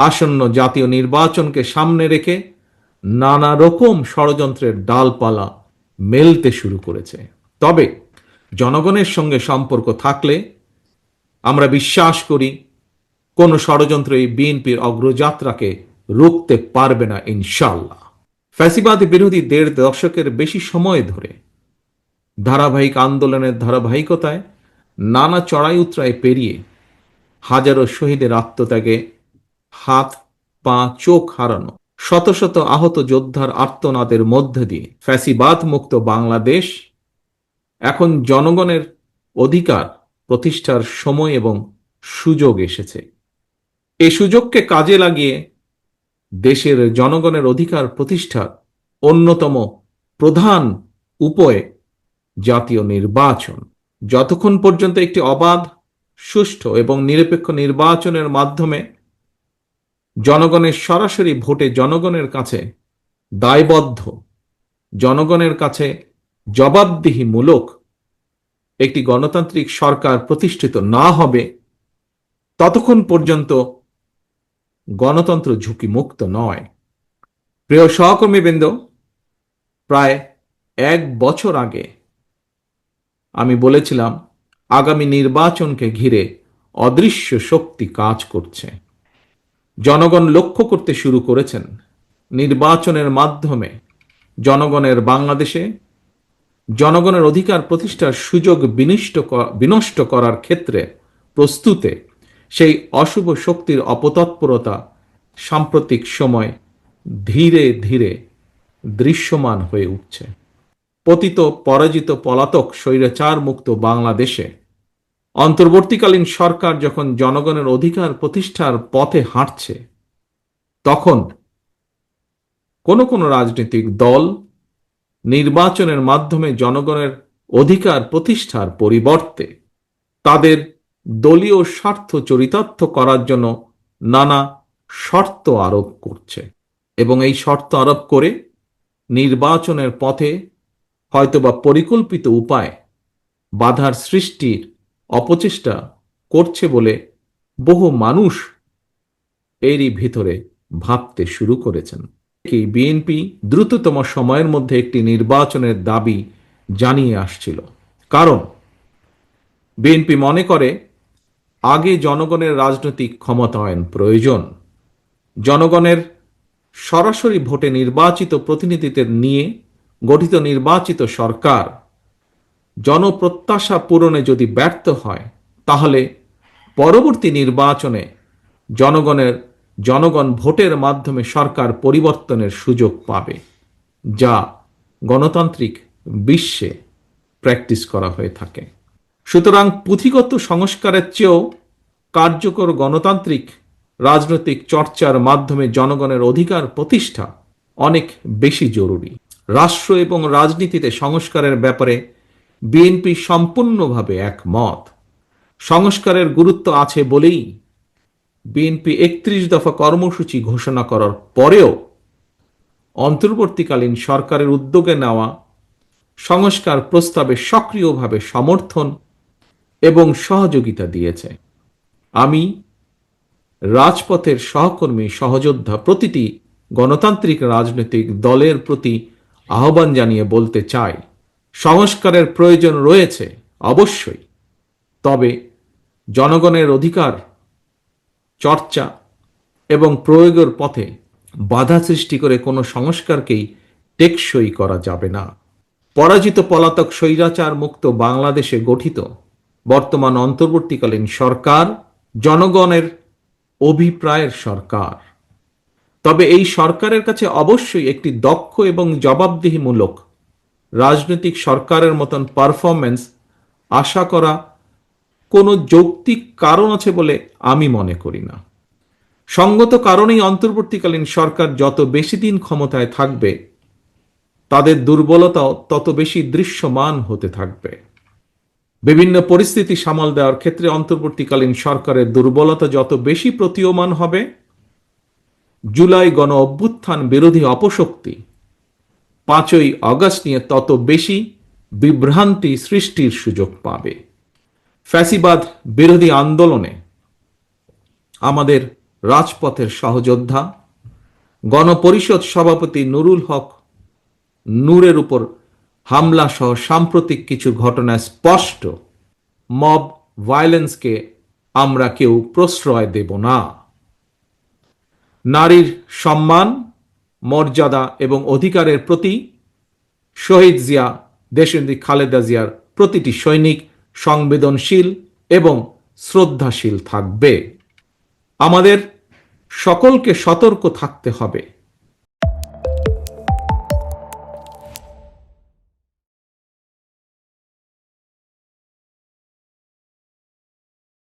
আসন্ন জাতীয় নির্বাচনকে সামনে রেখে নানা রকম ষড়যন্ত্রের ডালপালা মেলতে শুরু করেছে। তবে জনগণের সঙ্গে সম্পর্ক থাকলে আমরা বিশ্বাস করি কোনো ষড়যন্ত্র এই বিএনপির অগ্রযাত্রাকে রুখতে পারবে না ইনশাল্লাহ ফ্যাসিবাদ বিরোধী দেড় দশকের বেশি সময় ধরে ধারাবাহিক আন্দোলনের ধারাবাহিকতায় নানা চড়াই উতরাই পেরিয়ে হাজারো শহীদের আত্মত্যাগে হাত, পা, চোখ হারানো। শত শত আহত যোদ্ধার আর্তনাদের মধ্যে দিয়ে ফ্যাসিবাদ মুক্ত বাংলাদেশ এখন জনগণের অধিকার প্রতিষ্ঠার সময় এবং সুযোগ এসেছে। এই সুযোগকে কাজে লাগিয়ে দেশের জনগণের অধিকার প্রতিষ্ঠার অন্যতম প্রধান উপায় জাতীয় নির্বাচন। যতক্ষণ পর্যন্ত একটি অবাধ, সুষ্ঠু এবং নিরপেক্ষ নির্বাচনের মাধ্যমে জনগণের সরাসরি ভোটে জনগণের কাছে দায়বদ্ধ, জনগণের কাছে জবাবদিহিমূলক একটি গণতান্ত্রিক সরকার প্রতিষ্ঠিত না হবে, ততক্ষণ পর্যন্ত গণতন্ত্র ঝুঁকিমুক্ত নয়। প্রিয় সহকর্মীবৃন্দ, প্রায় এক বছর আগে আমি বলেছিলাম, আগামী নির্বাচনকে ঘিরে অদৃশ্য শক্তি কাজ করছে। জনগণ লক্ষ্য করতে শুরু করেছেন নির্বাচনের মাধ্যমে। জনগণের বাংলাদেশে জনগণের অধিকার প্রতিষ্ঠার সুযোগ বিনিষ্ট বিনষ্ট করার ক্ষেত্রে প্রস্তুতে সেই অশুভ শক্তির অপতৎপরতা সাম্প্রতিক সময় ধীরে ধীরে দৃশ্যমান হয়ে উঠছে। পতিত পরাজিত পলাতক স্বৈরাচার মুক্ত বাংলাদেশে অন্তর্বর্তীকালীন সরকার যখন জনগণের অধিকার প্রতিষ্ঠার পথে হাঁটছে, তখন কোন কোন রাজনৈতিক দল নির্বাচনের মাধ্যমে জনগণের অধিকার প্রতিষ্ঠার পরিবর্তে তাদের দলীয় স্বার্থ চরিতার্থ করার জন্য নানা শর্ত আরোপ করছে। এবং এই শর্ত আরোপ করে নির্বাচনের পথে হয়তোবা পরিকল্পিত উপায় বাধার সৃষ্টির অপচেষ্টা করছে বলে বহু মানুষ এরই ভিতরে ভাবতে শুরু করেছেন। কি বিএনপি দ্রুততম সময়ের মধ্যে একটি নির্বাচনের দাবি জানিয়ে আসছিল। কারণ বিএনপি মনে করে, আগে জনগণের রাজনৈতিক ক্ষমতায়ন প্রয়োজন। জনগণের সরাসরি ভোটে নির্বাচিত প্রতিনিধিদের নিয়ে গঠিত নির্বাচিত সরকার জনপ্রত্যাশা পূরণে যদি ব্যর্থ হয়, তাহলে পরবর্তী নির্বাচনে জনগণের, জনগণ ভোটের মাধ্যমে সরকার পরিবর্তনের সুযোগ পাবে, যা গণতান্ত্রিক বিশ্বে প্র্যাকটিস করা হয়ে থাকে। সুতরাং পুঁথিগত সংস্কারের চেয়েও কার্যকর গণতান্ত্রিক রাজনৈতিক চর্চার মাধ্যমে জনগণের অধিকার প্রতিষ্ঠা অনেক বেশি জরুরি। রাষ্ট্র এবং রাজনীতিতে সংস্কারের ব্যাপারে বিএনপি সম্পূর্ণভাবে একমত। সংস্কারের গুরুত্ব আছে বলেই বিএনপি একত্রিশ দফা কর্মসূচি ঘোষণা করার পরেও অন্তর্বর্তীকালীন সরকারের উদ্যোগে নেওয়া সংস্কার প্রস্তাবে সক্রিয়ভাবে সমর্থন এবং সহযোগিতা দিয়েছে। আমি রাজপথের সহকর্মী, সহযোদ্ধা প্রতিটি গণতান্ত্রিক রাজনৈতিক দলের প্রতি আহ্বান জানিয়ে বলতে চাই। সংস্কারের প্রয়োজন রয়েছে, অবশ্যই। তবে জনগণের অধিকার, চর্চা এবং প্রয়োগের পথে বাধা সৃষ্টি করে কোনো সংস্কারকেই টেকসই করা যাবে না। পরাজিত পলাতক স্বৈরাচার মুক্ত বাংলাদেশে গঠিত। বর্তমান অন্তর্বর্তীকালীন সরকার জনগণের অভিপ্রায়ের সরকার। তবে এই সরকারের কাছে অবশ্যই একটি দক্ষ এবং জবাবদিহিমূলক রাজনৈতিক সরকারের মতন পারফরমেন্স আশা করা কোনো যৌক্তিক কারণ আছে বলে আমি মনে করি না। সঙ্গত কারণেই অন্তর্বর্তীকালীন সরকার যত বেশি দিন ক্ষমতায় থাকবে, তাদের দুর্বলতাও তত বেশি দৃশ্যমান হতে থাকবে। বিভিন্ন পরিস্থিতি সামাল দেওয়ার ক্ষেত্রে অন্তর্বর্তীকালীন সরকারের দুর্বলতা যত বেশি প্রতীয়মান হবে, জুলাই গণ অভ্যুত্থান বিরোধী অপশক্তি পাঁচই অগস্ট নিয়ে তত বেশি বিভ্রান্তি সৃষ্টির সুযোগ পাবে। ফ্যাসিবাদ বিরোধী আন্দোলনে আমাদের রাজপথের সহযোদ্ধা, গণপরিষদ সভাপতি নুরুল হক নূরের উপর হামলা সহ সাম্প্রতিক কিছু ঘটনা স্পষ্ট মব ভায়োলেন্সকে আমরা কেউ প্রশ্রয় দেব না। নারীর সম্মান মর্যাদা এবং অধিকারের প্রতি শহীদ জিয়া, দেশনেত্রী খালেদা জিয়ার প্রতিটি সৈনিক সংবেদনশীল এবং শ্রদ্ধাশীল থাকবে। আমাদের সকলকে সতর্ক থাকতে হবে।